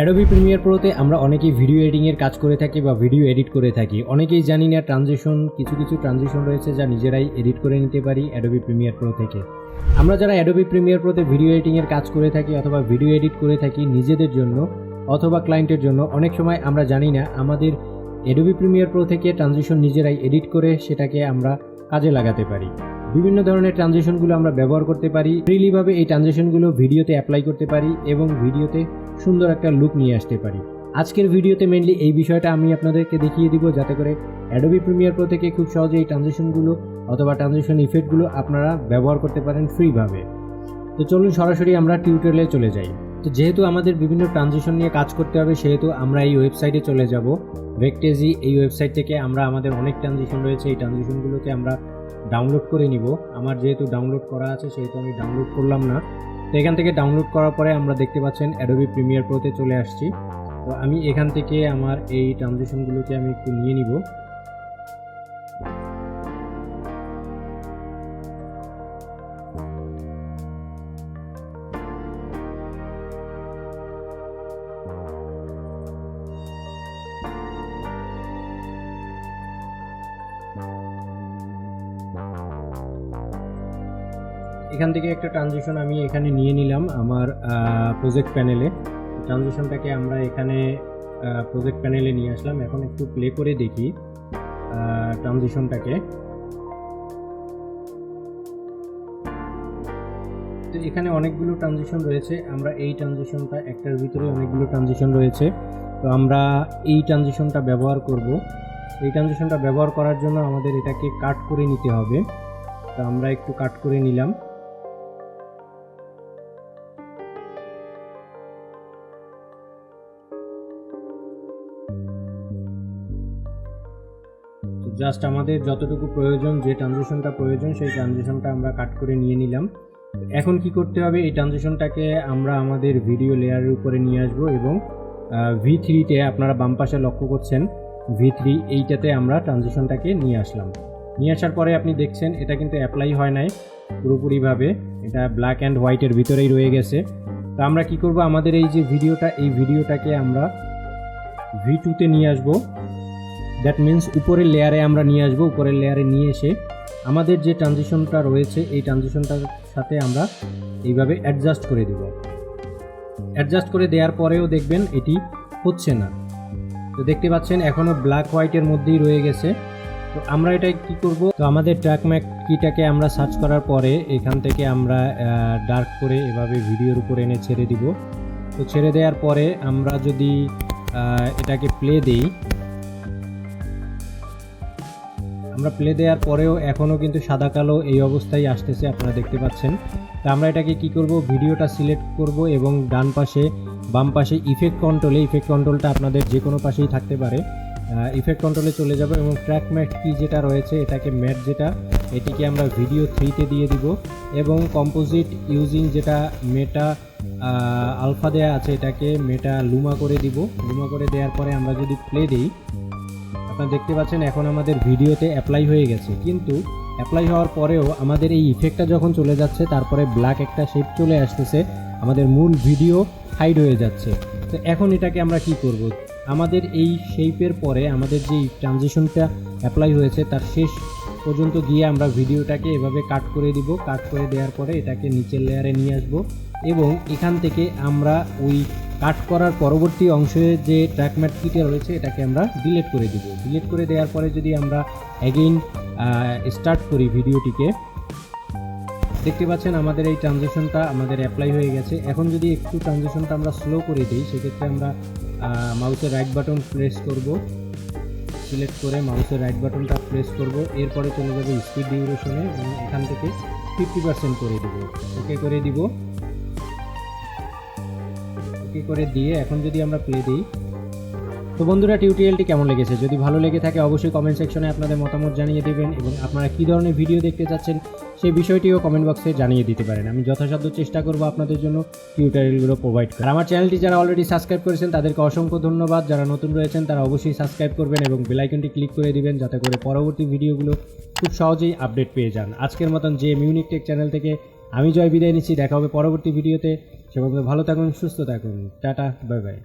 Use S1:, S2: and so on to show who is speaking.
S1: Adobe Premiere প্রোতে আমরা অনেকেই video এডিংয়ের কাজ করে থাকি বা ভিডিও এডিট করে থাকি। অনেকেই জানি না ট্রানজিশন কিছু কিছু ট্রানজিশন রয়েছে যা নিজেরাই এডিট করে নিতে পারি অ্যাডোবি প্রিমিয়ার প্রো থেকে। আমরা যারা অ্যাডোবি প্রিমিয়ার প্রোতে ভিডিও এডিংয়ের কাজ করে থাকি অথবা ভিডিও এডিট করে থাকি নিজেদের জন্য অথবা ক্লায়েন্টের জন্য, অনেক সময় আমরা জানি না আমাদের অ্যাডোবি প্রিমিয়ার প্রো থেকে ট্রানজেকশন নিজেরাই এডিট করে সেটাকে আমরা কাজে লাগাতে পারি। বিভিন্ন ধরনের ট্রানজেকশনগুলো আমরা ব্যবহার করতে পারি ফ্রিলিভাবে এই ট্রানজেকশনগুলো ভিডিওতে অ্যাপ্লাই করতে পারি এবং ভিডিওতে সুন্দর একটা লুক নিয়ে আসতে পারি। আজকের ভিডিওতে মেনলি এই বিষয়টা আমি আপনাদেরকে দেখিয়ে দিব যাতে করে অ্যাডোবি প্রিমিয়ার প্রো থেকে খুব সহজে এই ট্রানজেকশনগুলো অথবা ট্রানজেকশন ইফেক্টগুলো আপনারা ব্যবহার করতে পারেন ফ্রিভাবে তো চলুন সরাসরি আমরা টিউটোরিয়ালে চলে যাই। তো যেহেতু আমাদের বিভিন্ন ট্রানজেকশন নিয়ে কাজ করতে হবে, সেহেতু আমরা এই ওয়েবসাইটে চলে যাব। ভেকটেজি এই ওয়েবসাইট থেকে আমরা আমাদের অনেক ট্রানজেকশন রয়েছে, এই ট্রানজেকশনগুলোকে আমরা ডাউনলোড করে নিব। আমার যেহেতু ডাউনলোড করা আছে, সেহেতু আমি ডাউনলোড করলাম না। তো এখান থেকে ডাউনলোড করার পরে আমরা দেখতে পাচ্ছেন অ্যাডোবি প্রিমিয়ার প্রোতে চলে আসছি। তো আমি এখান থেকে আমার এই ট্রানজেকশনগুলোকে আমি একটু নিয়ে নিব। এখান থেকে একটা ট্রানজিশন আমি এখানে নিয়ে নিলাম আমার প্রজেক্ট প্যানেলে ট্রানজিশনটাকে আমরা এখানে প্রজেক্ট প্যানেলে নিয়ে আসলাম। এখন একটু প্লে করে দেখি ট্রানজিশনটাকে তো এখানে অনেকগুলো ট্রানজিশন রয়েছে। আমরা এই ট্রানজিশনটা একটার ভিতরে অনেকগুলো ট্রানজিশন রয়েছে। তো আমরা এই ট্রানজিশনটা ব্যবহার করব। এই ট্রানজিশনটা ব্যবহার করার জন্য আমাদের এটাকে কাট করে নিতে হবে। তো আমরা একটু কাট করে নিলাম। জাস্ট আমাদের যতটুকু প্রয়োজন, যে ট্রানজিশনটা প্রয়োজন, সেই ট্রানজিশনটা আমরা কাট করে নিয়ে নিলাম। এখন কি করতে হবে? এই ট্রানজিশনটাকে আমরা আমাদের ভিডিও লেয়ারের উপরে নিয়ে আসব এবং ভি থ্রিতে আপনারা বাম পাশে লক্ষ্য করছেন ভি থ্রি এইটাতে আমরা ট্রানজিশনটাকে নিয়ে আসলাম। নিয়ে আসার পরে আপনি দেখছেন, এটা কিন্তু অ্যাপ্লাই হয় নাই। পুরোপুরিভাবে এটা ব্ল্যাক অ্যান্ড হোয়াইটের ভিতরেই রয়ে গেছে। তো আমরা কি করব? আমাদের এই যে ভিডিওটা এই ভিডিওটাকে আমরা ভি টুতে নিয়ে আসব। দ্যাট মিন্স উপরের লেয়ারে আমরা নিয়ে আসব, উপরের লেয়ারে নিয়ে এসে আমাদের যে ট্রানজিশনটা রয়েছে, এই ট্রানজিশনটার সাথে আমরা এইভাবে অ্যাডজাস্ট করে দেব। অ্যাডজাস্ট করে দেওয়ার পরেও দেখবেন এটি হচ্ছে না। তো দেখতে পাচ্ছেন এখনও ব্ল্যাক হোয়াইটের মধ্যেই রয়ে গেছে। তো আমরা এটা কি করব? তো আমাদের ট্র্যাক ম্যাক কিটাকে আমরা সার্চ করার পরে এখান থেকে আমরা ডার্ক করে এভাবে ভিডিওর উপর এনে ছেড়ে দিব। তো ছেড়ে দেওয়ার পরে আমরা যদি এটাকে প্লে দিই। আমরা প্লে দেওয়ার পরেও এখনও কিন্তু সাদা কালো এই অবস্থায় আসতেছে, আপনারা দেখতে পাচ্ছেন। তা আমরা এটাকে কি করব? ভিডিওটা সিলেক্ট করব এবং ডান পাশে, বাম পাশে ইফেক্ট কন্ট্রোলে ইফেক্ট কন্ট্রোলটা আপনাদের যে কোনো পাশেই থাকতে পারে। ইফেক্ট কন্ট্রোলে চলে যাব এবং ট্র্যাক ম্যাট কি যেটা রয়েছে, এটাকে ম্যাট যেটা, এটিকে আমরা ভিডিও থ্রিতে দিয়ে দিব এবং কম্পোজিট ইউজিং যেটা মেটা আলফা দেয়া আছে এটাকে মেটা লুমা করে দিব। লুমা করে দেওয়ার পরে আমরা যদি প্লে দিই, আপনারা দেখতে পাচ্ছেন এখন আমাদের ভিডিওতে অ্যাপ্লাই হয়ে গেছে। কিন্তু অ্যাপ্লাই হওয়ার পরেও আমাদের এই ইফেক্টটা যখন চলে যাচ্ছে, তারপরে ব্ল্যাক একটা শেপ চলে আসতেছে, আমাদের মূল ভিডিও হাইড হয়ে যাচ্ছে। তো এখন এটাকে আমরা কি করব? আমাদের এই শেপের পরে আমাদের যে ট্রানজিশনটা অ্যাপ্লাই হয়েছে, তার শেষ পর্যন্ত গিয়ে আমরা ভিডিওটাকে এভাবে কাট করে দিব। কাট করে দেওয়ার পরে এটাকে নিচের লেয়ারে নিয়ে আসব। এবং এখান থেকে আমরা ওই কাট করার পরবর্তী অংশে যে ট্র্যাক ম্যাট কিটে রয়েছে, এটাকে আমরা ডিলিট করে দিব। ডিলিট করে দেওয়ার পরে যদি আমরা অ্যাগেইন স্টার্ট করি ভিডিওটিকে, দেখতে পাচ্ছেন আমাদের এই ট্রানজেকশনটা আমাদের অ্যাপ্লাই হয়ে গেছে। এখন যদি একটু ট্রানজেকশনটা আমরা স্লো করে দিই, সেক্ষেত্রে আমরা মাউসের রাইট বাটন প্রেস করব। সিলেক্ট করে মাউসের রাইট বাটনটা প্রেস করব, এরপরে চলে যাবে স্পিড ডিউরেশনে এবং এখান থেকে ফিফটি পার্সেন্ট করে দেবো। ওকে করে দিব। ওকে করে দিয়ে এখন যদি আমরা প্লে দিই তো বন্ধুরা টিউটোরিয়ালটি কেমন লেগেছে? যদি ভালো লেগে থাকে, অবশ্যই কমেন্ট সেকশনে আপনাদের মতামত জানিয়ে দেবেন এবং আপনারা কী ধরনের ভিডিও দেখতে চাচ্ছেন, সেই বিষয়টিও কমেন্ট বক্সে জানিয়ে দিতে পারেন। আমি যথাসাধ্য চেষ্টা করব আপনাদের জন্য টিউটোরিয়ালগুলো প্রোভাইড করার। আমার চ্যানেলটি যারা অলরেডি সাবস্ক্রাইব করেছেন, তাদেরকে অসংখ্য ধন্যবাদ। যারা নতুন রয়েছেন, তারা অবশ্যই সাবস্ক্রাইব করবেন এবং বেলাইকনটি ক্লিক করে দিবেন, যাতে করে পরবর্তী ভিডিওগুলো খুব সহজেই আপডেট পেয়ে যান। আজকের মতন যে মিউনিক টেক চ্যানেল থেকে আমি জয় বিদায় নিচ্ছি। দেখা হবে পরবর্তী ভিডিওতে সে ভালো থাকুন, সুস্থ থাকুন। Tata bye bye